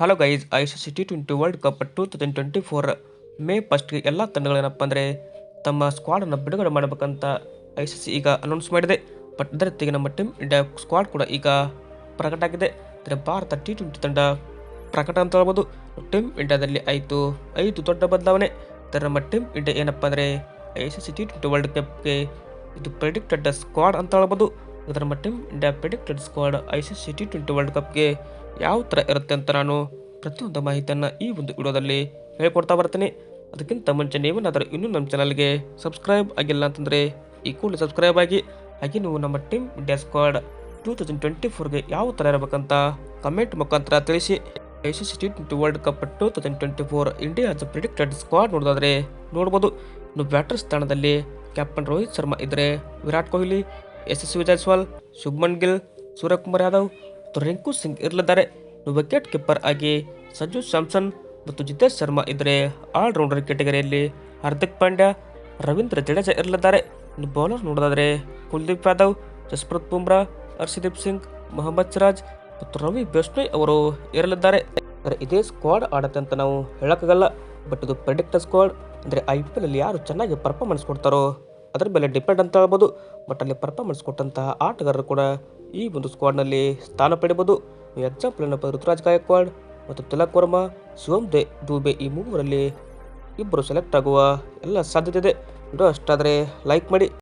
Hello guys I C C T twenty world cup two thousand twenty four May ಫಸ್ಟ್ಗೆ ಎಲ್ಲ ತಂಡಗಳೇನಪ್ಪ ಅಂದರೆ ತಮ್ಮ ಸ್ಕ್ವಾಡನ್ನು ಬಿಡುಗಡೆ ಮಾಡಬೇಕಂತ ಐ ಸಿ ಸಿ ಈಗ ಅನೌನ್ಸ್ ಮಾಡಿದೆ. ಬಟ್ ಅದರ ಜೊತೆಗೆ ನಮ್ಮ ಟೀಮ್ ಇಂಡಿಯಾ ಸ್ಕ್ವಾಡ್ ಕೂಡ ಈಗ ಪ್ರಕಟ ಆಗಿದೆ. ಅಂದರೆ ಭಾರತ ಟಿ ಟ್ವೆಂಟಿ ತಂಡ ಪ್ರಕಟ ಅಂತ ಹೇಳ್ಬೋದು. ಟೀಮ್ ಇಂಡಿಯಾದಲ್ಲಿ ಆಯಿತು ಐದು ದೊಡ್ಡ ಬದಲಾವಣೆ. ಇದರ ನಮ್ಮ ಟೀಮ್ ಇಂಡಿಯಾ ಏನಪ್ಪ ಅಂದರೆ I C C T twenty world ಕಪ್ಗೆ ಇದು ಪ್ರೆಡಿಕ್ಟೆಡ್ ಸ್ಕ್ವಾಡ್ ಅಂತ ಹೇಳ್ಬೋದು. ಅದರ ನಮ್ಮ team India predicted squad I C C T twenty world ಕಪ್ಗೆ ಯಾವ ಥರ ಇರುತ್ತೆ ಅಂತ ನಾನು ಪ್ರತಿಯೊಂದು ಮಾಹಿತಿಯನ್ನು ಈ ಒಂದು ವಿಡಿಯೋದಲ್ಲಿ ಹೇಳ್ಕೊಡ್ತಾ ಬರ್ತೀನಿ. ಅದಕ್ಕಿಂತ ಮುಂಚೆ ನೀವೇನಾದರೂ ಇನ್ನೂ ನಮ್ಮ ಚಾನಲ್ಗೆ ಸಬ್ಸ್ಕ್ರೈಬ್ ಆಗಿಲ್ಲ ಅಂತಂದರೆ ಈ ಕೂಡಲೇ ಸಬ್ಸ್ಕ್ರೈಬ್ ಆಗಿ, ಹಾಗೆ ನೀವು ನಮ್ಮ team India squad two thousand twenty ಫೋರ್ಗೆ ಯಾವ ಥರ ಇರಬೇಕಂತ ಕಮೆಂಟ್ ಮುಖಾಂತರ ತಿಳಿಸಿ. I C C T twenty world cup two thousand twenty four India India's predicted squad ನೋಡೋದಾದರೆ ನೋಡ್ಬೋದು. ಇನ್ನು ಬ್ಯಾಟರ್ ಸ್ಥಾನದಲ್ಲಿ ಕ್ಯಾಪ್ಟನ್ ರೋಹಿತ್ ಶರ್ಮಾ ಇದ್ದರೆ ವಿರಾಟ್ ಕೊಹ್ಲಿ ಯಶಸ್ವಿ ಜೈಸ್ವಾಲ್ ಶುಭ್ಮನ್ ಗಿಲ್ ಸೂರ್ಯಕುಮಾರ್ ಯಾದವ್ ಮತ್ತು ರಿಂಕು ಸಿಂಗ್ ಇರಲಿದ್ದಾರೆ ವಿಕೆಟ್ ಕೀಪರ್ ಆಗಿ ಸಂಜು ಸ್ಯಾಮ್ಸನ್ ಮತ್ತು ಜಿತೇಶ್ ಶರ್ಮಾ ಇದ್ದರೆ ಆಲ್ರೌಂಡರ್ ಕೆಟಗರಿಯಲ್ಲಿ ಹಾರ್ದಿಕ್ ಪಾಂಡ್ಯ, ರವೀಂದ್ರ ಜಡೇಜಾ ಇರಲಿದ್ದಾರೆ ಬೌಲರ್ ನೋಡೋದಾದರೆ ಕುಲ್ದೀಪ್ ಯಾದವ್, ಜಸ್ಪ್ರೀತ್ ಬುಮ್ರಾ, ಹರ್ಷದೀಪ್ ಸಿಂಗ್, ಮೊಹಮ್ಮದ್ ಸಿರಾಜ್ ಮತ್ತು ರವಿ ಬಿಷ್ಣೋಯ್ ಅವರು ಇರಲಿದ್ದಾರೆ ಅಂದರೆ ಇದೇ ಸ್ಕ್ವಾಡ್ ಆಡತ್ತೆ ಅಂತ ನಾವು ಹೇಳೋಕ್ಕಾಗಲ್ಲ. ಬಟ್ ಇದು ಪ್ರೆಡಿಕ್ಟ್ ಸ್ಕ್ವಾಡ್ ಅಂದರೆ ಐ ಪಿ ಎಲ್ ಯಾರು ಚೆನ್ನಾಗಿ ಪರ್ಫಾರ್ಮೆನ್ಸ್ ಕೊಡ್ತಾರೋ ಅದರ ಮೇಲೆ ಡಿಪೆಂಡ್ ಅಂತ ಹೇಳ್ಬೋದು. ಬಟ್ ಅಲ್ಲಿ ಪರ್ಫಾರ್ಮೆನ್ಸ್ ಕೊಟ್ಟಂತಹ ಆಟಗಾರರು ಕೂಡ ಈ ಒಂದು ಸ್ಕ್ವಾಡ್ನಲ್ಲಿ ಸ್ಥಾನ ಪಡೆಯಬಹುದು. ಎಕ್ಸಾಂಪಲ್ ಏನಪ್ಪ ಋತುರಾಜ್ ಗಾಯಕ್ವಾಡ್ ಮತ್ತು ತಿಲಕ್ ವರ್ಮಾ ಶಿವಮ್ ದೇ ದೂಬೆ ಈ ಮೂವರಲ್ಲಿ ಇಬ್ಬರು ಸೆಲೆಕ್ಟ್ ಆಗುವ ಎಲ್ಲ ಸಾಧ್ಯತೆ ಇದೆ. ವಿಡಿಯೋ ಅಷ್ಟಾದರೆ ಲೈಕ್ ಮಾಡಿ.